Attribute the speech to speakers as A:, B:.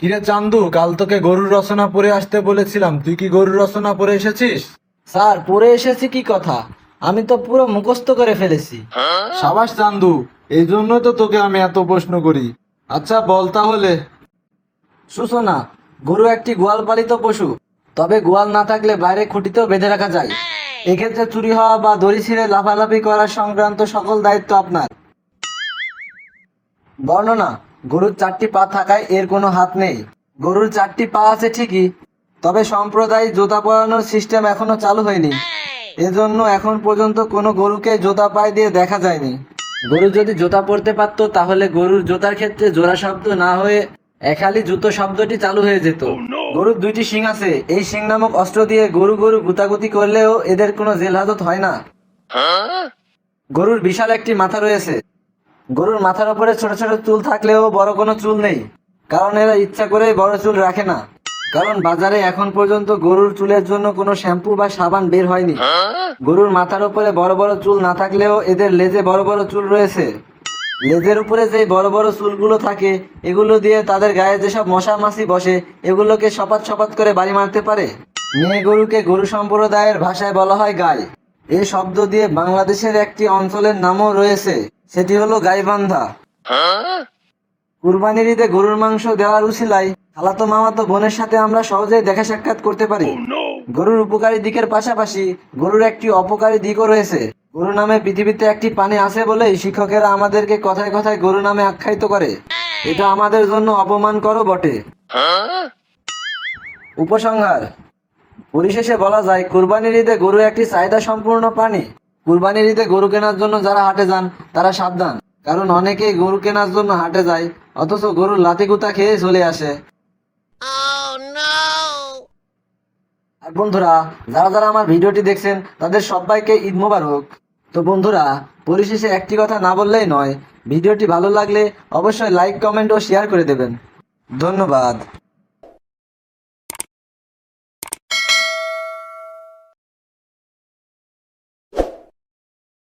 A: কিরে চান্দু, কাল তোকে গরুর রচনা পড়ে আসতে বলেছিলাম। তুই কি গরুর রচনা পড়ে এসেছিস?
B: স্যার, পড়ে এসেছি কি কথা? আমি তো পুরো মুখস্থ করে ফেলেছি।
A: সাবাস চান্দু এই জন্য তো তোকে আমি এত প্রশ্ন করি। আচ্ছা বল তাহলে।
B: সূচনা গরু একটি গোয়াল পালিত পশু। তবে গোয়াল না থাকলে বাইরে খুঁটিতেও বেঁধে রাখা যায়। এক্ষেত্রে চুরি হওয়া বা দড়ি ছিঁড়ে লাফালাফি করার সংক্রান্ত সকল দায়িত্ব আপনার। বর্ণনা গরুর চারটি পা থাকায় এর কোনো হাত নেই। গরুর চারটি পা আছে ঠিকই তবে সম্প্রদায় জোতা পরানোর সিস্টেম এখনও চালু হয়নি। এজন্য এখন পর্যন্ত কোনো গরুকে জোতা পায়ে দিয়ে দেখা যায়নি। গরু যদি জোতা পরতে পারতো তাহলে গরুর জোতার ক্ষেত্রে জোড়া শব্দ না হয়ে একালি জুতো শব্দটি চালু হয়ে যেত। গরুর দুইটি শিং আছে। এই শিং নামক অস্ত্র দিয়ে গরু গরু গুতাগুতি করলেও এদের কোনো জেল হাজত হয় না। গরুর বিশাল একটি মাথা রয়েছে। গরুর মাথার উপরে ছোট ছোট চুল থাকলেও বড় কোনো চুল নেই। কারণ এরা ইচ্ছা করে বড় চুল রাখে না। কারণ বাজারে এখন পর্যন্ত গরুর চুলের জন্য কোনো শ্যাম্পু বা সাবান বের হয়নি। গরুর মাথার উপরে বড় বড় চুল না থাকলেও এদের লেজে বড় বড় চুল রয়েছে। লেজের উপরে যে বড় বড় চুলগুলো থাকে এগুলো দিয়ে তাদের গায়ে যেসব মশা মাছি বসে এগুলোকে সপাত সপাত করে বাড়ি মারতে পারে। মেয়ে গরুকে গরু সম্প্রদায়ের ভাষায় বলা হয় গাই। এই শব্দ দিয়ে বাংলাদেশের একটি অঞ্চলের নামও রয়েছে। সেটি হলো গাইবান্ধা। কুরবানির ঈদে গরুর মাংস দেওয়ার উছিলাই খালাতো মামাতো বোনের সাথে আমরা সহজেই দেখা সাক্ষাৎ করতে পারি। গরুর উপকারী দিকের পাশাপাশি গরুর একটি অপকারী দিকও রয়েছে। গরু নামে পৃথিবীতে একটি পানি আছে বলেই শিক্ষকেরা আমাদেরকে কথায় কথায় গরু নামে আখ্যায়িত করে। এটা আমাদের জন্য অপমানকরও বটে। উপসংহার। পরিশেষে বলা যায় কুরবানির ঈদে গরু একটি চাহিদা সম্পূর্ণ প্রাণী কুরবানির ঈদে গরু কেনার জন্য যারা হাটে যান, তারা সাবধান। কারণ অনেকেই গরু কেনার জন্য হাটে যায়, অথচ গরুর লাতি গুতা খেয়ে চলে আসে। আর বন্ধুরা, যারা যারা আমার ভিডিওটি দেখছেন, তাদের সবাইকে ঈদ মোবারক। তো বন্ধুরা, পরিশেষে একটি কথা না বললেই নয়, ভিডিওটি ভালো লাগলে অবশ্যই লাইক, কমেন্ট ও শেয়ার করে দেবেন। ধন্যবাদ।